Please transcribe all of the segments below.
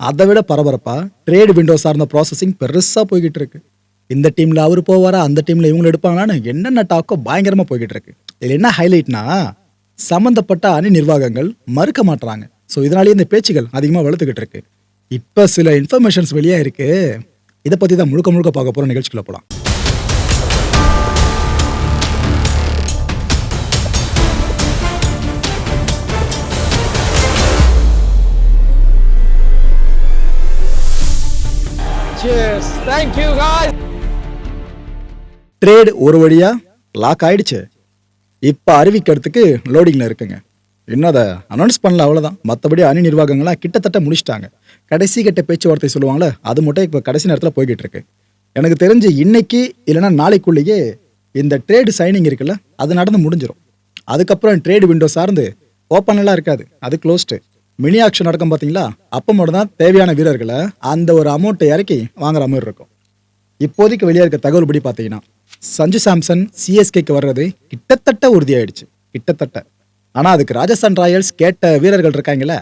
அதை விட பரபரப்பா ட்ரேட் விண்டோ சார்ந்த ப்ராசஸிங் பெருசா போய்கிட்டு இருக்கு. இந்த டீம்ல அவர் போவாரா அந்த டீம்ல இவங்க எடுப்பாங்களான்னு என்னென்ன டாக்கோ பயங்கரமா போய்கிட்டு இருக்கு. இதுல என்ன ஹைலைட்னா சம்பந்தப்பட்ட அணி நிர்வாகங்கள் மறுக்க மாட்டுறாங்க ஸோ இதனாலேயே இந்த பேச்சுகள் அதிகமாக வளர்த்துக்கிட்டு இருக்கு. இப்போ சில இன்ஃபர்மேஷன்ஸ் வெளியாக இருக்கு இதை பற்றி தான் முழுக்க முழுக்க பார்க்க போகிற நிகழ்ச்சிக்குள்ள போகலாம் cheers thank you guys. Trade ஒரு வழியா லாக் ஆயிடுச்சு. இப்போ அறிவிக்கிறதுக்கு லோடிங்ல இருக்குங்க. இன்னும் அதை அனௌன்ஸ் பண்ணல அவ்வளோதான் மற்றபடி அணி நிர்வாகங்கள்லாம் கிட்டத்தட்ட முடிச்சிட்டாங்க. கடைசி கட்ட பேச்சுவார்த்தை சொல்லுவாங்களே அது மட்டும் இப்போ கடைசி நேரத்தில் போய்கிட்டு இருக்கு. எனக்கு தெரிஞ்சு இன்னைக்கு இல்லைன்னா நாளைக்குள்ளேயே இந்த ட்ரேடு சைனிங் இருக்குல்ல அது நடந்து முடிஞ்சிடும் அதுக்கப்புறம் ட்ரேடு விண்டோ சார்ந்து ஓப்பன்லாம் இருக்காது. அது க்ளோஸ்டு மினி ஆக்ஷன் நடக்கும் பார்த்தீங்களா அப்போ மட்டும் தான் தேவையான வீரர்களை அந்த ஒரு அமௌண்ட்டை இறக்கி வாங்குற மாதிரி இருக்கும். இப்போதைக்கு வெளியே இருக்க தகவல் படி பார்த்தீங்கன்னா சஞ்சு சாம்சன் சிஎஸ்கேக்கு வர்றது கிட்டத்தட்ட உறுதியாயிடுச்சு. கிட்டத்தட்ட. ஆனால் அதுக்கு ராஜஸ்தான் ராயல்ஸ் கேட்ட வீரர்கள் இருக்காங்களே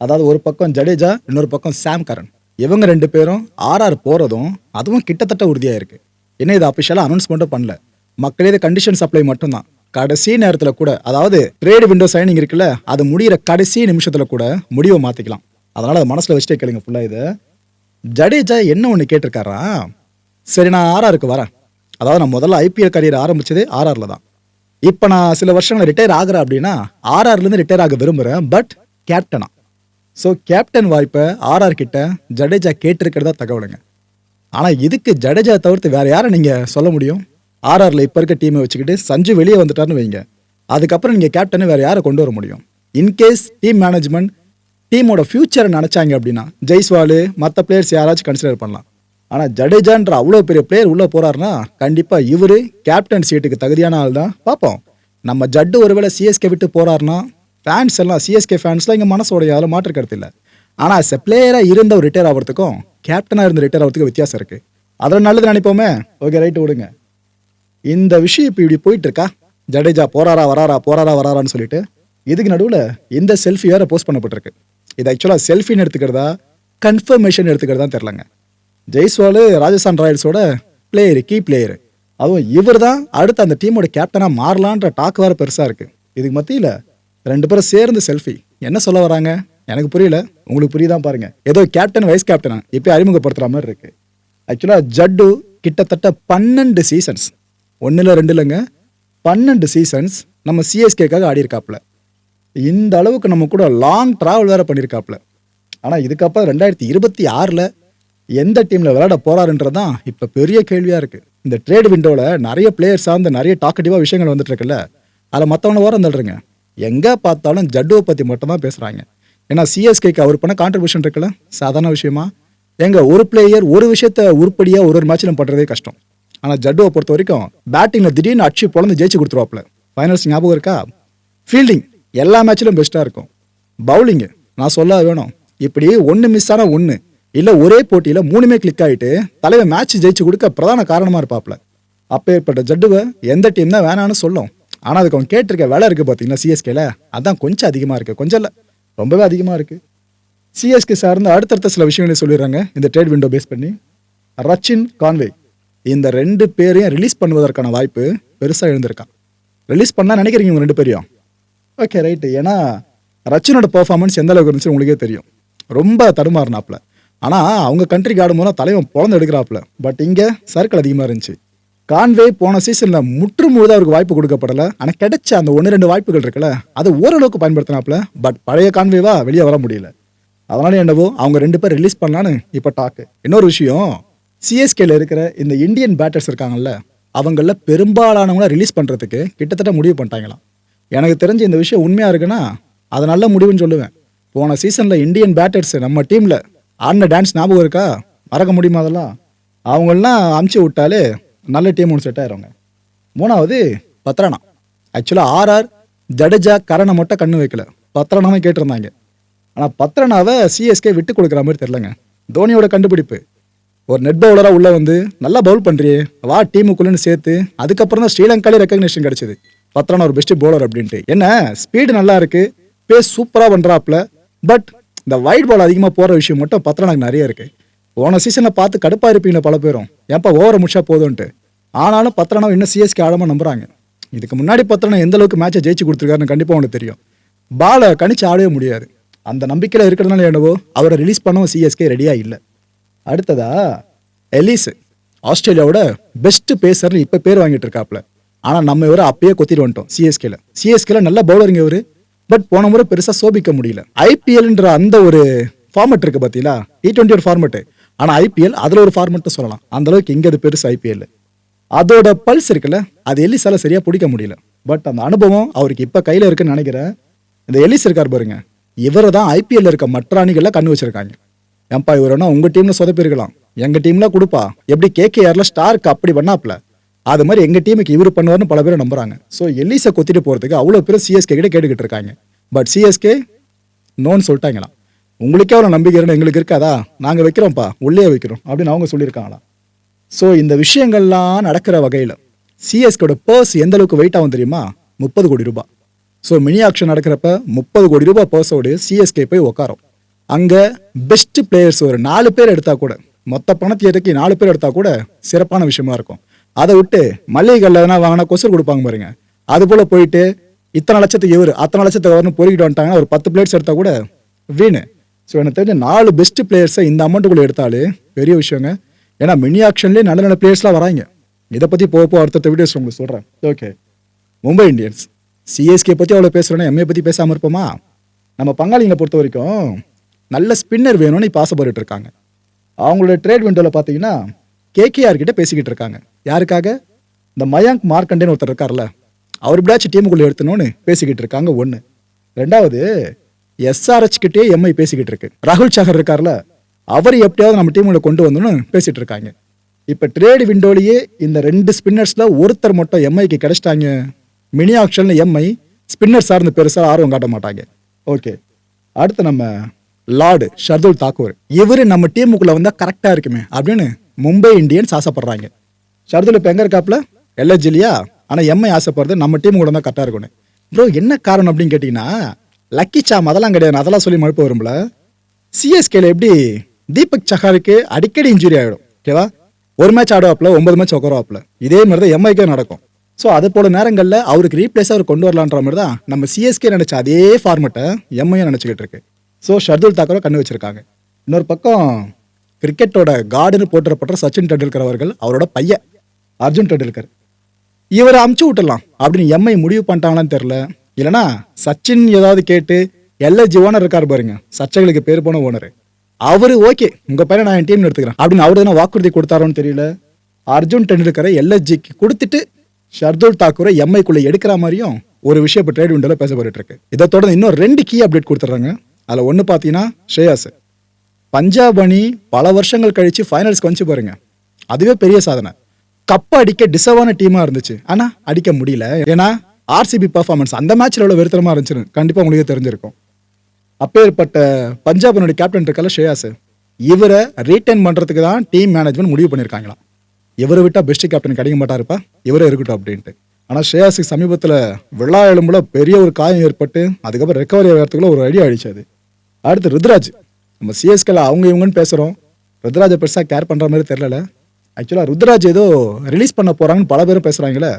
அதாவது ஒரு பக்கம் ஜடேஜா இன்னொரு பக்கம் சாம் கரன் இவங்க ரெண்டு பேரும் ஆர்ஆர் போகிறதும் அதுவும் கிட்டத்தட்ட உறுதியாயிருக்கு. என்ன இது அஃபிஷியலாக அனௌன்ஸ்மெண்ட்டும் பண்ணல. மக்களே இது கண்டிஷன் சப்ளை மட்டும்தான். கடைசி நேரத்தில் கூட அதாவது ட்ரேடு விண்டோ சைனிங் இருக்குல்ல அது முடியிற கடைசி நிமிஷத்தில் கூட முடிவை மாற்றிக்கலாம் அதனால் அதை மனசில் வச்சுட்டே கேளுங்க ஃபுல்லாக இது. ஜடேஜா என்ன ஒன்று கேட்டிருக்காரா? சரி நான் ஆர்ஆருக்கு வரேன். அதாவது நான் முதல்ல ஐபிஎல் கரியர் ஆரம்பித்தது ஆர்ஆரில் தான். இப்போ நான் சில வருஷங்கள் ரிட்டையர் ஆகிறேன் அப்படின்னா ஆர்ஆர்லேருந்து ரிட்டையர் ஆக விரும்புகிறேன் பட் கேப்டனா ஸோ கேப்டன் வாய்ப்பை ஆர்ஆர் கிட்ட ஜடேஜா கேட்டிருக்கிறதா தகவலுங்க. ஆனால் இதுக்கு ஜடேஜா தவிர்த்து வேறு யாரை நீங்கள் சொல்ல முடியும்? ஆர்ஆரில் இப்போ இருக்க டீமை வச்சுக்கிட்டு சஞ்சு வெளியே வந்துட்டாருன்னு வைங்க. அதுக்கப்புறம் நீங்கள் கேப்டனை வேறு யாரை கொண்டு வர முடியும்? இன்கேஸ் டீம் மேனேஜ்மெண்ட் டீமோட ஃப்யூச்சரை நினச்சாங்க அப்படின்னா ஜெய்ஸ்வாலு மற்ற பிளேயர்ஸ் யாராச்சும் கன்சிடர் பண்ணலாம். ஆனால் ஜடேஜான்ற அவ்வளோ பெரிய பிளேயர் உள்ளே போகிறாருன்னா கண்டிப்பாக இவர் கேப்டன் சீட்டுக்கு தகுதியான ஆள் தான். பார்ப்போம். நம்ம ஜட்டு ஒருவேளை சிஎஸ்கே விட்டு போகிறாருன்னா ஃபேன்ஸ் எல்லாம் சிஎஸ்கே ஃபேன்ஸ்லாம் இங்கே மனசோடைய அதில் மாற்று கருத்து இல்லை. ஆனால் ச பிளேயராக இருந்த ஒரு ரிட்டையர் ஆகிறதுக்கும் கேப்டனாக இருந்து ரிட்டையர் ஆகிறதுக்கும் வித்தியாசம் இருக்குது அதில் நல்லது நினைப்போமே? ஓகே ரைட்டு விடுங்க. இந்த விஷயம் இப்போ இப்படி போயிட்டு இருக்கா ஜடேஜா போறாரா வராரா போறாரா வராரான்னு சொல்லிட்டு இதுக்கு நடுவில் இந்த செல்ஃபி வேற போஸ்ட் பண்ணப்பட்டிருக்கு. இது ஆக்சுவலாக செல்ஃபின்னு எடுத்துக்கிறதா கன்ஃபர்மேஷன் எடுத்துக்கிறதா தெரிலங்க ஜெய்ஸ்வால் ராஜஸ்தான் ராயல்ஸோட பிளேயர் கீ பிளேயர் அதுவும் இவர் தான் அடுத்து அந்த டீமோட கேப்டனாக மாறலான்ற டாக் வேற பெருசாக இருக்குது இதுக்கு மத்தியில் ரெண்டு பேரும் சேர்ந்து செல்ஃபி என்ன சொல்ல வராங்க? எனக்கு புரியல. உங்களுக்கு புரியுதான் பாருங்க. ஏதோ கேப்டன் வைஸ் கேப்டனா இப்போ அறிமுகப்படுத்துகிற மாதிரி இருக்கு. ஆக்சுவலாக ஜட்டு கிட்டத்தட்ட பன்னெண்டு சீசன்ஸ் ஒன்றில் ரெண்டு இல்லைங்க பன்னெண்டு சீசன்ஸ் நம்ம சிஎஸ்கேக்காக ஆடியிருக்காப்புல. இந்த அளவுக்கு நம்ம கூட லாங் ட்ராவல் வேறு பண்ணியிருக்காப்புல. ஆனால் இதுக்கப்புறம் ரெண்டாயிரத்தி இருபத்தி ஆறில் எந்த டீமில் விளையாட போகிறாருன்றது தான் இப்போ பெரிய கேள்வியாக இருக்குது இந்த ட்ரேட் விண்டோவில் நிறைய பிளேயர் சார்ந்த நிறைய டாக்கட்டிவாக விஷயங்கள் வந்துட்டுருக்குல்ல அதில் மற்றவனை ஓரம் தள்ளுறங்க. எங்கே பார்த்தாலும் ஜட்டுவை பற்றி மட்டும்தான் பேசுகிறாங்க ஏன்னா சிஎஸ்கேக்கு அவர் பண்ண கான்ட்ரிபியூஷன் இருக்குல்ல. சாதாரண விஷயமா. எங்கள் ஒரு பிளேயர் ஒரு விஷயத்த உருப்படியாக ஒரு ஒரு மேட்ச்சில் பண்ணுறதே கஷ்டம். ஆனால் ஜட்டுவை பொறுத்த வரைக்கும் பேட்டிங்கில் திடீர்னு அடிச்சு பொழந்து ஜெயிச்சு கொடுத்துருவாப்புல. ஃபைனல்ஸ் ஞாபகம் இருக்கா? ஃபீல்டிங் எல்லா மேட்ச்லையும் பெஸ்ட்டாக இருக்கும். பவுலிங்கு நான் சொல்ல வேணும். இப்படி ஒன்று மிஸ் ஆனால் ஒன்று இல்லை ஒரே போட்டியில் மூணுமே கிளிக் ஆகிட்டு தலைவர் மேட்ச் ஜெயிச்சு கொடுக்க பிரதான காரணமாக இருப்பாப்ல அப்பேற்பட்ட ஜட்டுவை எந்த டீம் தான் வேணான்னு சொல்லும். ஆனால் அதுக்கு அவன் கேட்டிருக்க வேலை இருக்குது பார்த்தீங்கன்னா சிஎஸ்கேல அதான் கொஞ்சம் அதிகமாக இருக்குது கொஞ்சம் இல்லை ரொம்பவே அதிகமாக இருக்குது சிஎஸ்கே சார்ந்த அடுத்தடுத்த சில விஷயங்களை சொல்லிடுறாங்க. இந்த ட்ரேட் விண்டோ பேஸ் பண்ணி. ரச்சின் கான்வே. இந்த ரெண்டு பேரையும் ரிலீஸ் பண்ணுவதற்கான வாய்ப்பு பெருசாக எழுந்திருக்கான். ரிலீஸ் பண்ணால் நினைக்கிறீங்க இவங்க ரெண்டு பேரையும்? ஓகே ரைட்டு ஏன்னா ரச்சனோட பர்ஃபார்மன்ஸ் எந்த அளவுக்கு இருந்துச்சு உங்களுக்கே தெரியும். ரொம்ப தடுமாறினாப்புல ஆனால் அவங்க கண்ட்ரிக்கு ஆடும்போது தலைவன் பிறந்து எடுக்கிறாப்புல பட் இங்கே சர்க்கிள் அதிகமாக இருந்துச்சு. கான்வே போன சீசனில் முற்று முழுதாக அவருக்கு வாய்ப்பு கொடுக்கப்படலை. ஆனால் கிடைச்ச அந்த ஒன்று ரெண்டு வாய்ப்புகள் இருக்குல்ல அது ஓரளவுக்கு பயன்படுத்தினாப்புல பட் பழைய கான்வேவா வெளியே வர முடியல. அதனால என்னவோ அவங்க ரெண்டு பேர் ரிலீஸ் பண்ணலான்னு இப்போ டாக்கு இன்னொரு விஷயம் சிஎஸ்கேல இருக்கிற இந்த இந்தியன் பேட்டர்ஸ் இருக்காங்கல்ல அவங்கள பெரும்பாலானவங்கள ரிலீஸ் பண்ணுறதுக்கு கிட்டத்தட்ட முடிவு பண்ணிட்டாங்களாம். எனக்கு தெரிஞ்ச இந்த விஷயம் உண்மையாக இருக்குன்னா அது நல்ல முடிவுன்னு சொல்லுவேன். போன சீசனில் இந்தியன் பேட்டர்ஸ் நம்ம டீமில் ஆடின டான்ஸ் ஞாபகம் இருக்கா? மறக்க முடியுமா அதெல்லாம்? அவங்களெலாம் அமுச்சு விட்டாலே நல்ல டீம் ஒன்று செட் ஆயிடுவாங்க மூணாவது பத்ரானா. ஆக்சுவலாக ஆர்ஆர் ஜடேஜா கரணை மட்டும் கண்ணு வைக்கல. பத்ரானாவே கேட்டிருந்தாங்க. ஆனால் பத்ரனாவை சிஎஸ்கே விட்டு கொடுக்குற மாதிரி தெரிலங்க தோனியோட கண்டுபிடிப்பு. ஒரு நெட் பவுலராக உள்ளே வந்து நல்லா பவுல் பண்ணுறியே வா டீமுக்குள்ளேன்னு சேர்த்து அதுக்கப்புறம் தான் ஸ்ரீலங்காலே ரெக்கக்னேஷன் கிடச்சிது. பத்ரனா ஒரு பெஸ்ட் பவுலர் அப்படின்ட்டு. என்ன? ஸ்பீடு நல்லா இருக்கு. பேஸ் சூப்பராக பண்ணுறாப்புல பட் இந்த வைட் பால் அதிகமாக போகிற விஷயம் மட்டும் பத்ரனாக்கு நிறைய இருக்கு. போன சீசனை பார்த்து கடுப்பாக இருப்பீங்க பல பேரும். ஏன்ப்பா ஓவரை முடிச்சா போதும்ன்ட்டு. ஆனாலும் பத்திரனா இன்னும் சிஎஸ்கே ஆழமாக நம்புறாங்க. இதுக்கு முன்னாடி பத்ரனா எந்த அளவுக்கு மேட்சை ஜெயிச்சு கொடுத்துருக்காருன்னு கண்டிப்பாக உங்களுக்கு தெரியும். பாலை கணிச்சு ஆடவே முடியாது. அந்த நம்பிக்கையில் இருக்கிறதுனால என்னவோ அவரை ரிலீஸ் பண்ணவும் சிஎஸ்கே ரெடியாக இல்லை. அடுத்ததா எலிஸ் ஆஸ்திரேலியாவோட பெஸ்ட் பேசர்னு இப்போ பேர் வாங்கிட்டு இருக்காப்ல. ஆனால் நம்ம இவரை அப்பயே கொத்திட்டு வந்துட்டோம் சிஎஸ்கேல சிஎஸ்கேல நல்ல பவுலருங்க இவர். பட் போன முறை பெருசாக சோபிக்க முடியல. ஐபிஎல்ன்ற அந்த ஒரு ஃபார்மெட் இருக்கு பார்த்தீங்களா டி ட்வெண்ட்டி ஒரு ஃபார்மெட்டு ஆனால் ஐபிஎல் அதில் ஒரு ஃபார்மெட்டும் சொல்லலாம். அந்தளவுக்கு இங்கே அது பெருசு ஐபிஎல் அதோட பல்ஸ் இருக்குல்ல அது எலிஸால சரியாக பிடிக்க முடியல. பட் அந்த அனுபவம் அவருக்கு இப்போ கையில் இருக்குன்னு நினைக்கிறேன். இந்த எலிஸ் இருக்கார் பாருங்க. இவரை தான் ஐபிஎல்ல இருக்க மற்ற அணிகளில் கண்ணு வச்சிருக்காங்க. ஏன்பா வேணா உங்கள் டீமில் சொதப்பிருக்கலாம் எங்கள் டீம்லாம் கொடுப்பா. எப்படி கேகேஆரில் ஸ்டார்க்கு அப்படி பண்ணாப்ல? அது மாதிரி எங்கள் டீமுக்கு இவர் பண்ணுவார்னு பல பேர் நம்புறாங்க. ஸோ எல்லிஸை கொத்திட்டு போகிறதுக்கு அவ்வளோ பேர் சிஎஸ்கே கிட்ட கேட்டுக்கிட்டு இருக்காங்க. பட் சிஎஸ்கே நோன்னு சொல்லிட்டாங்களாம். உங்களுக்கே அவ்வளோ நம்பிக்கை எங்களுக்கு இருக்காதா? நாங்கள் வைக்கிறோம்ப்பா. உள்ளே வைக்கிறோம். அப்படின்னு அவங்க சொல்லியிருக்காங்களாம். ஸோ இந்த விஷயங்கள்லாம் நடக்கிற வகையில் சிஎஸ்கோட பர்ஸ் எந்த அளவுக்கு வெயிட் ஆகும் தெரியுமா? முப்பது கோடி ரூபாய். ஸோ மினி ஆக்ஷன் நடக்கிறப்ப முப்பது கோடி ரூபாய் பர்ஸோடு சிஎஸ்கே போய் உட்காரும் அங்கே பெஸ்ட் பிளேயர்ஸ் ஒரு நாலு பேர் எடுத்தால் கூட மொத்த பணத்தை இறக்கி நாலு பேர் எடுத்தால் கூட சிறப்பான விஷயமா இருக்கும். அதை விட்டு மளிகை எதனா வாங்கினா கொசர் கொடுப்பாங்க பாருங்க. அது போல் போயிட்டு இத்தனை லட்சத்துக்கு இவர் அத்தனை லட்சத்துக்கு வரணும் பொறுக்கிட்டு வந்துட்டாங்கன்னா ஒரு பத்து பிளேயர்ஸ் எடுத்தால் கூட வீணு. ஸோ எனக்கு தெரிஞ்ச நாலு பெஸ்ட் பிளேயர்ஸை இந்த அமௌண்ட்டுக்குள்ளே எடுத்தாலே பெரிய விஷயங்க. ஏன்னா மினி ஆக்ஷன்லேயே நல்ல நல்ல பிளேயர்ஸ்லாம் வராங்க. இதை பற்றி போக போக அடுத்த வீடியோஸ் உங்களுக்கு சொல்கிறேன் ஓகே மும்பை இந்தியன்ஸ். சிஎஸ்கே பற்றி அவ்வளோ பேசுகிறோன்னா எம்ஏ பற்றி பேசாமல் இருப்போமா? நம்ம பங்காளிங்களை பொறுத்த வரைக்கும் நல்ல ஸ்பின்னர் வேணும்னு இப்போ ஆசைப்பட்டு இருக்காங்க. அவங்களோட ட்ரேட் விண்டோவில் பார்த்தீங்கன்னா கேகேஆர் கிட்ட பேசிக்கிட்டு இருக்காங்க. யாருக்காக? இந்த மயாங்க் மார்க்கண்டேன்னு ஒருத்தர் இருக்கார்ல. அவர் எப்படியாச்சும் டீமுக்குள்ளே எடுத்தணும்னு பேசிக்கிட்டு இருக்காங்க ஒன்று ரெண்டாவது எஸ்ஆர்ஹெச் கிட்டே எம்ஐ பேசிக்கிட்டு இருக்கு. ராகுல் சாகர் இருக்கார்ல. அவர் எப்படியாவது நம்ம டீமுல கொண்டு வந்தோம்னு பேசிகிட்டு இருக்காங்க. இப்போ ட்ரேட் விண்டோலேயே இந்த ரெண்டு ஸ்பின்னர்ஸில் ஒருத்தர் மட்டும் எம்ஐக்கு கிடைச்சிட்டாங்க. மினி ஆக்ஷன் எம்ஐ ஸ்பின்னர் சார்ந்து பெருசாக ஆர்வம் காட்ட மாட்டாங்க. ஓகே அடுத்து நம்ம லார்டு ஷர்துல் தாக்கூர். இவர் நம்ம டீமுக்குள்ள வந்தா கரெக்டா இருக்குமே அப்படின்னு மும்பை இந்தியன்ஸ் ஆசைப்படுறாங்க. ஷர்துல் இப்போ எங்க இருக்காப்ல எல்எஜிலியா ஆனா எம்ஐ ஆசைப்படுறது நம்ம டீம் கூட தான் கரெக்டா இருக்கணும் ப்ரோ என்ன காரணம் அப்படின்னு கேட்டீங்கன்னா லக்கி சாம் அதெல்லாம் கிடையாது. அதெல்லாம் சொல்லி மழுப்ப வரும்ல. சிஎஸ்கேல எப்படி தீபக் சஹாருக்கு அடிக்கடி இன்ஜுரி ஆகிடும் ஓகேவா ஒரு மேட்ச் ஆடுவாப்ல ஒன்பது மேட்ச் உட்காருவாப்ல இதே மாதிரி தான் எம்ஐக்கே நடக்கும். ஸோ அது போல நேரங்களில் அவருக்கு ரீப்ளேஸாக அவர் கொண்டு வரலான்ற மாதிரி தான் நம்ம சிஎஸ்கே நினைச்ச அதே ஃபார்மெட்டை எம்ஐயும் நினச்சிக்கிட்டு இருக்கு. ஸோ ஷர்துல் தாக்கரை கண்ணு வச்சிருக்காங்க. இன்னொரு பக்கம் கிரிக்கெட்டோட கார்டுன்னு போற்றப்பட்ட சச்சின் டெண்டுல்கர் அவர்கள் அவரோட பையன் அர்ஜுன் டெண்டுல்கர். இவரை அமுச்சு விட்டுடலாம். அப்படின்னு எம்ஐ முடிவு பண்ணிட்டாங்களான்னு தெரில இல்லைனா சச்சின் ஏதாவது கேட்டு எல்எஜி ஓனர் இருக்கார் பாருங்க. சச்சைகளுக்கு பேர் போன ஓனர் அவர் ஓகே உங்கள் பையனை நான் என் டீம் எடுத்துக்கிறேன். அப்படின்னு அவர் தானே வாக்குறுதி கொடுத்தாரோன்னு தெரியல. அர்ஜுன் டெண்டுல்கரை எல்எஸ்ஜிக்கு கொடுத்துட்டு ஷர்துல் தாக்கூரை எம்ஐக்குள்ளே எடுக்கிற மாதிரியும் ஒரு விஷயம் இப்போ ட்ரேட் விண்டோல பேசப்பட்டு இருக்கு. இதை தொடர்ந்து இன்னும் ரெண்டு கீ அப்டேட் கொடுத்துட்றாங்க. அதில் ஒன்று பார்த்தீங்கன்னா ஸ்ரேயாஸ் பஞ்சாப் அணி பல வருஷங்கள் கழிச்சு ஃபைனல்ஸ்க்கு வந்துச்சு பாருங்க. அதுவே பெரிய சாதனை. கப் அடிக்க டிசர்வான டீமாக இருந்துச்சு. ஆனால் அடிக்க முடியல. ஏன்னா ஆர்சிபி பர்ஃபார்மன்ஸ் அந்த மேட்ச்சில் எவ்வளோ வெறுத்தரமா இருந்துச்சுன்னு கண்டிப்பாக உங்களுக்கு தெரிஞ்சிருக்கும். அப்பேற்பட்ட பஞ்சாபினுடைய கேப்டன் இருக்கல ஷ்ரேயாஸ் இவரை ரீட்டைன் பண்ணுறதுக்கு தான் டீம் மேனேஜ்மெண்ட் முடிவு பண்ணியிருக்காங்களாம் இவரை விட்டால் பெஸ்ட் கேப்டன் கிடைக்க மாட்டாருப்பா? இவரே இருக்கட்டும் அப்படின்ட்டு. ஆனால் ஷேயாஸுக்கு சமீபத்தில் விழா எலும்புல பெரிய ஒரு காயம் ஏற்பட்டு அதுக்கப்புறம் ரெக்கவரி ஆகிறதுக்குள்ள ஒரு ஐடியா அடிச்சது அடுத்து ருத்ராஜ். நம்ம சிஎஸ்கேல அவங்க இவங்கன்னு பேசுகிறோம் ருத்ராஜை பெருசாக கேர் பண்ணுற மாதிரி தெரில ஆக்சுவலாக ருத்ராஜ் ஏதோ ரிலீஸ் பண்ண போகிறாங்கன்னு பல பேரும் பேசுகிறாங்களே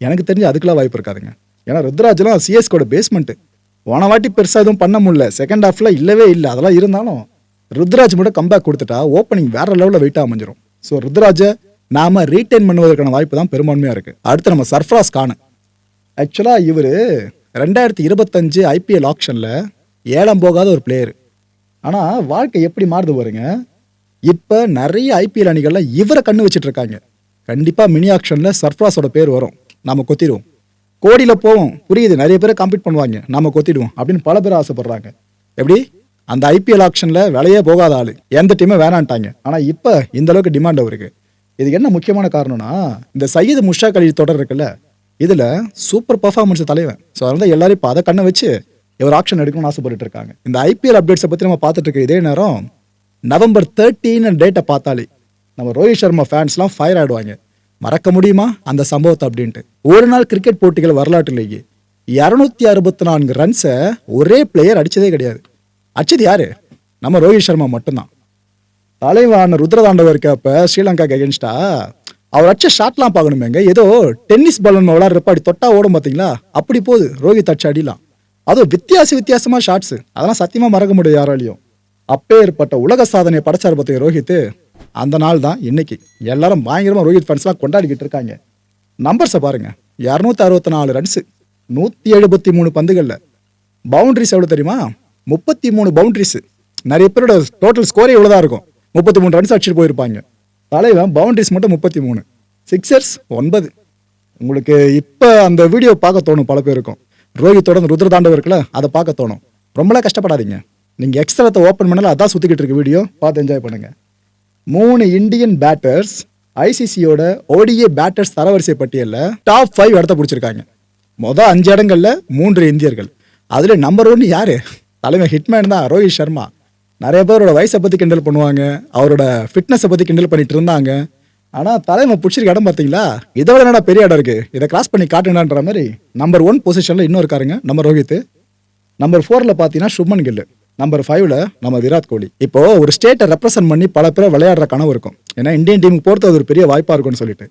எனக்கு தெரிஞ்சு அதுக்கெல்லாம் வாய்ப்பு இருக்காதுங்க. ஏன்னா ருத்ராஜ்லாம் சிஎஸ்கோட பேஸ்மெண்ட்டு போன வாட்டி பெருசாக எதுவும் பண்ண முடியல. செகண்ட் ஹாஃபில் இல்லவே இல்லை. அதெல்லாம் இருந்தாலும் ருத்ராஜ் மட்டும் கம்பேக் கொடுத்துட்டா ஓப்பனிங் வேற லெவலில் வெயிட்டாக அமைஞ்சிரும். ஸோ ருத்ராஜை நாம ரீட்டைன் பண்ணுவதற்கான வாய்ப்பு தான் பெரும்பான்மையாக இருக்குது அடுத்து நம்ம சர்ஃப்ராஸ் கான் ஆக்சுவலாக இவர் ரெண்டாயிரத்தி இருபத்தஞ்சு ஐபிஎல் ஆக்ஷனில் ஏலம் போகாத ஒரு பிளேயர் ஆனால் வாழ்க்கை எப்படி மாறுது பாருங்க. இப்போ நிறைய ஐபிஎல் அணிகள்லாம் இவரை கண்ணு வச்சிட்டு இருக்காங்க. கண்டிப்பாக மினி ஆக்ஷனில் சர்ஃப்ராஸோட பேர் வரும். நம்ம கொத்திடுவோம். கோடியில் போவோம். புரியுது. நிறைய பேரை கம்ப்ளீட் பண்ணுவாங்க. நம்ம கொத்திடுவோம் அப்படின்னு பல பேர் ஆசைப்படுறாங்க. எப்படி? அந்த ஐபிஎல் ஆக்ஷனில் விலையே போகாத ஆள். எந்த டீமே வேணான்ட்டாங்க. ஆனால் இப்போ இந்த அளவுக்கு டிமாண்ட் அவருக்கு. இதுக்கு என்ன முக்கியமான காரணம்னா இந்த சையது முஷாக் அலி தொடர் இருக்குல்ல இதில் சூப்பர் பர்ஃபார்மன்ஸ் தலைவன். ஸோ அதனால எல்லாரும் இப்போ அதை கண்ணை வச்சு இவர் ஆக்ஷன் எடுக்கணும்னு ஆசைப்பட்டுட்டு இருக்காங்க இந்த ஐபிஎல் அப்டேட்ஸை பற்றி நம்ம பார்த்துட்டு இருக்க இதே நேரம் நவம்பர் தேர்ட்டீன் டேட்டை பார்த்தாலே நம்ம ரோஹித் சர்மா ஃபேன்ஸ்லாம் ஃபயர் ஆடுவாங்க. மறக்க முடியுமா அந்த சம்பவத்தை அப்படின்ட்டு. ஒரு நாள் கிரிக்கெட் போட்டிகள் வரலாற்றுலேயே இரநூத்தி அறுபத்தி நான்கு ரன்ஸை ஒரே பிளேயர் அடித்ததே கிடையாது. அடிச்சது யாரு? நம்ம ரோஹித் சர்மா மட்டும்தான். தலைவான ருத்ரதாண்டவர் இருக்கப்ப ஸ்ரீலங்கா அகேன்ஸ்டா அவர் அடிச்ச ஷாட்லாம் பார்க்கணுமேங்க. ஏதோ டென்னிஸ் பலன் விளாட்றப்ப அப்படி தொட்டா ஓடும் பார்த்தீங்களா அப்படி போகுது. ரோஹித் அடிச்சு அடிலாம். அதுவும் வித்தியாச வித்தியாசமாக ஷாட்ஸு அதெல்லாம் சத்தியமாக மறக்க முடியாது யாராலையும். அப்பே ஏற்பட்ட உலக சாதனையை படைச்சார் பார்த்தீங்க ரோஹித்? அந்த நாள் தான் இன்னைக்கு. எல்லாரும் பயங்கரமாக ரோஹித் ஃபேன்ஸ்லாம் கொண்டாடிக்கிட்டு இருக்காங்க. நம்பர்ஸை பாருங்க. இரநூத்தி அறுபத்தி நாலு ரன்ஸு நூற்றி எழுபத்தி மூணு பந்துகளில். பவுண்ட்ரிஸ் எவ்வளோ தெரியுமா? முப்பத்தி மூணு பவுண்ட்ரிஸு நிறைய பேரோட டோட்டல் ஸ்கோரே இவ்வளோ தான் இருக்கும். முப்பத்தி மூணு ரன்ஸ் அடிச்சுட்டு போயிருப்பாங்க. தலைவன் பவுண்ட்ரிஸ் மட்டும் முப்பத்தி மூணு சிக்ஸர்ஸ் ஒன்பது. உங்களுக்கு இப்போ அந்த வீடியோ பார்க்க தோணும் பல பேருக்கும். ரோஹித்தோட அந்த ருத்ரதாண்டவம் இருக்குல்ல அதை பார்க்க தோணும். ரொம்பலாம் கஷ்டப்படாதீங்க. நீங்கள் எக்ஸ்ட்ராத்தை ஓப்பன் பண்ணல அதான் சுற்றிக்கிட்டு இருக்க வீடியோ பார்த்து என்ஜாய் பண்ணுங்க. மூணு இந்தியன் பேட்டர்ஸ் ஐசிசியோட ஓடிஏ பேட்டர்ஸ் தரவரிசை பட்டியலில் டாப் ஃபைவ் இடத்த பிடிச்சிருக்காங்க. மொதல் அஞ்சு இடங்களில் மூன்று இந்தியர்கள். அதில் நம்பர் ஒன்று யார்? தலைமை ஹிட்மேன் தான் ரோஹித் சர்மா. நிறைய பேரோட வயசை பற்றி கிண்டல் பண்ணுவாங்க அவரோட ஃபிட்னஸை பற்றி கிண்டல் பண்ணிட்டு இருந்தாங்க. ஆனால் தலைமை பிடிச்சிருக்க இடம் பார்த்தீங்களா இதை விட என்னடா பெரிய இடம் இருக்குது இதை கிராஸ் பண்ணி காட்டுங்கன்ற மாதிரி நம்பர் ஒன் பொசிஷனில் இன்னும் இருக்காருங்க நம்ம ரோஹித். நம்பர் ஃபோரில் பார்த்தீங்கன்னா சுப்மன் கில்லு. நம்பர் ஃபைவ்ல நம்ம விராட் கோலி. இப்போ ஒரு ஸ்டேட்டை ரெப்ரசென்ட் பண்ணி பல பேர் விளையாடுற கனவு இருக்கும். ஏன்னா இந்தியன் டீமுக்கு போகிறது அது ஒரு பெரிய வாய்ப்பாக இருக்கும்னு சொல்லிட்டு.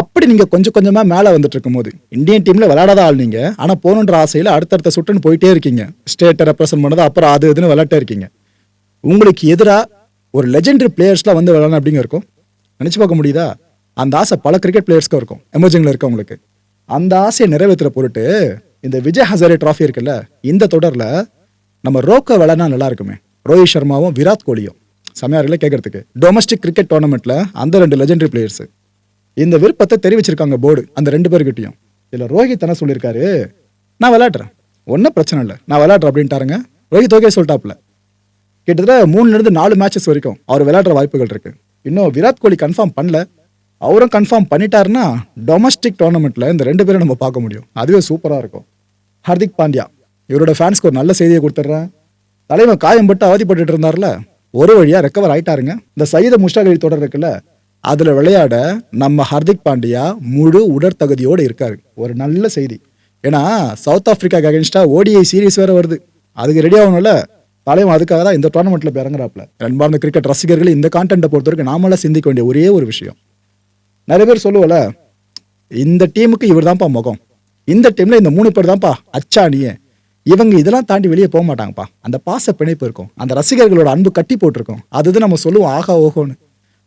அப்படி நீங்கள் கொஞ்சம் கொஞ்சமாக மேலே வந்துட்டு இருக்கும்போது இந்தியன் டீமில் விளையாடாத ஆள் நீங்கள் ஆனால் போகணுன்ற ஆசையில் அடுத்தடுத்த சுட்டுன்னு போயிட்டே இருக்கீங்க. ஸ்டேட்டை ரெப்ரசென்ட் பண்ணது அப்புறம் அது இதுன்னு விளையாட்டே இருக்கீங்க. உங்களுக்கு எதிராக ஒரு லெஜெண்டரி பிளேயர்ஸ்லாம் வந்து விளையாடணும் அப்படிங்க இருக்கும். நினச்சி பார்க்க முடியுதா? அந்த ஆசை பல கிரிக்கெட் பிளேயர்ஸ்க்கும் இருக்கும். எமர்ஜிங்கில் இருக்கவங்களுக்கு. அந்த ஆசையை நிறைவேற்றுற பொருட்டு இந்த விஜய் ஹசாரி ட்ராஃபி இருக்குல்ல இந்த தொடரில் நம்ம ரோக்க விளையாடினா நல்லா இருக்குமே. ரோஹித் சர்மாவும் விராட் கோலியும். செமையா இருக்குல்ல கேட்கறதுக்கு டொமஸ்டிக் கிரிக்கெட் டோர்னமெண்ட்டில் அந்த ரெண்டு லெஜெண்டரி பிளேயர்ஸ் இந்த விருப்பத்தை தெரிவிச்சிருக்காங்க போர்டு அந்த ரெண்டு பேர்கிட்டையும். இதில் ரோஹித் என்ன சொல்லியிருக்காரு? நான் விளையாடுறேன். ஒன்றும் பிரச்சனை இல்லை. நான் விளையாடுறேன் அப்படின்ட்டாருங்க. ரோஹித் ஓகே சொல்லிட்டாப்ல கிட்டத்தட்ட மூணுலேருந்து நாலு மேட்சஸ் வரைக்கும் அவர் விளையாடுற வாய்ப்புகள் இருக்குது இன்னும் விராட் கோலி கன்ஃபார்ம் பண்ணல. அவரும் கன்ஃபார்ம் பண்ணிட்டாருன்னா டொமஸ்டிக் டோர்னமெண்ட்டில் இந்த ரெண்டு பேரும் நம்ம பார்க்க முடியும். அதுவே சூப்பராக இருக்கும். ஹர்திக் பாண்டியா இவரோட ஃபேன்ஸ்க்கு ஒரு நல்ல செய்தியை கொடுத்துட்றேன். தலைவன் காயம்பட்டு அவதிப்பட்டுட்டு இருந்தார்ல ஒரு வழியாக ரெக்கவர் ஆயிட்டாருங்க. இந்த சையத முஷ்டாக் அலி தொடர் இருக்குல்ல அதில் விளையாட நம்ம ஹர்திக் பாண்டியா முழு உடற்தகுதியோடு இருக்காரு. ஒரு நல்ல செய்தி. ஏன்னா சவுத் ஆஃப்ரிக்கா அகேன்ஸ்டாக ஓடிஐ சீரீஸ் வேறு வருது. அதுக்கு ரெடி ஆகணும்ல. தலைவன் அதுக்காக தான் இந்த டோர்னமெண்ட்ல போய் இறங்குறாப்ல அன்பார்ந்த கிரிக்கெட் ரசிகர்கள் இந்த கான்டென்ட்டை பொறுத்த வரைக்கும் நாமெல்லாம் சிந்திக்க வேண்டிய ஒரே ஒரு விஷயம். நிறைய பேர் சொல்லுவல இந்த டீமுக்கு இவர் தான்ப்பா முகம். இந்த டீம்ல இந்த மூணு பேர் தான்ப்பா அச்சாணியே. இவங்க இதெல்லாம் தாண்டி வெளியே போக மாட்டாங்கப்பா. அந்த பாச பிணைப்பு இருக்கும். அந்த ரசிகர்களோட அன்பு கட்டி போட்டிருக்கும். அதுதான் நம்ம சொல்லுவோம் ஆகா ஓஹோன்னு.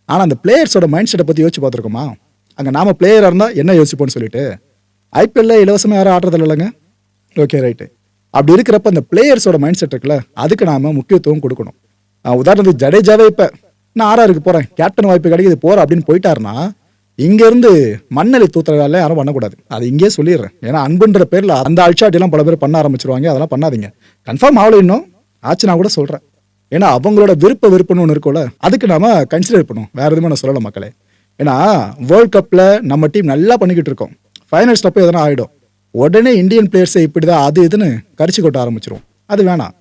ஆனால் அந்த பிளேயர்ஸோட மைண்ட் செட்டை பற்றி யோசிச்சு பார்த்துருக்கோமா? அங்கே நாம பிளேயராக இருந்தால் என்ன யோசிப்போம்னு சொல்லிட்டு? ஐபிஎல்ல இலவசமாக யாரும் ஆடுறது இல்லைங்க ஓகே ரைட்டு அப்படி இருக்கிறப்ப அந்த பிளேயர்ஸோட மைண்ட் செட் இருக்குல்ல அதுக்கு நாம முக்கியத்துவம் கொடுக்கணும். உதாரணத்துக்கு ஜடேஜாவே இப்போ நான் ஆறாருக்கு போகிறேன் கேப்டன் வாய்ப்பு கிடைக்குது போகிறேன் அப்படின்னு போயிட்டாருன்னா இங்கேருந்து மண்ணலி தூத்துற வேலை யாரும் பண்ணக்கூடாது. அது இங்கேயே சொல்லிடுறேன். ஏன்னா அன்புன்ற பேரில் அந்த அல்ஷாட்டிலாம் பல பேர் பண்ண ஆரம்பிச்சிருவாங்க. அதெல்லாம் பண்ணாதீங்க. கன்ஃபார்ம் ஆகல இன்னும். ஆச்சு நான் கூட சொல்கிறேன் ஏன்னா அவங்களோட விருப்ப விருப்பம்னு ஒன்று இருக்கும்ல அதுக்கு நாம கன்சிடர் பண்ணும் வேற எதுவுமே நான் சொல்லலை மக்களே. ஏன்னா வேர்ல்ட் கப்பில் நம்ம டீம் நல்லா பண்ணிக்கிட்டு இருக்கோம். ஃபைனல்ஸ் அப்போ எதனா ஆகிடும் உடனே இந்தியன் பிளேயர்ஸை இப்படி தான் அது இதுன்னு கரிச்சு கொட்ட ஆரம்பிச்சிரும். அது வேணாம்.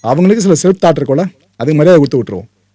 அவங்களுக்கு சில செல்ஃப் தாட் இருக்கும்ல அதுக்கு மரியாதை கொடுத்து விட்டுருவோம்.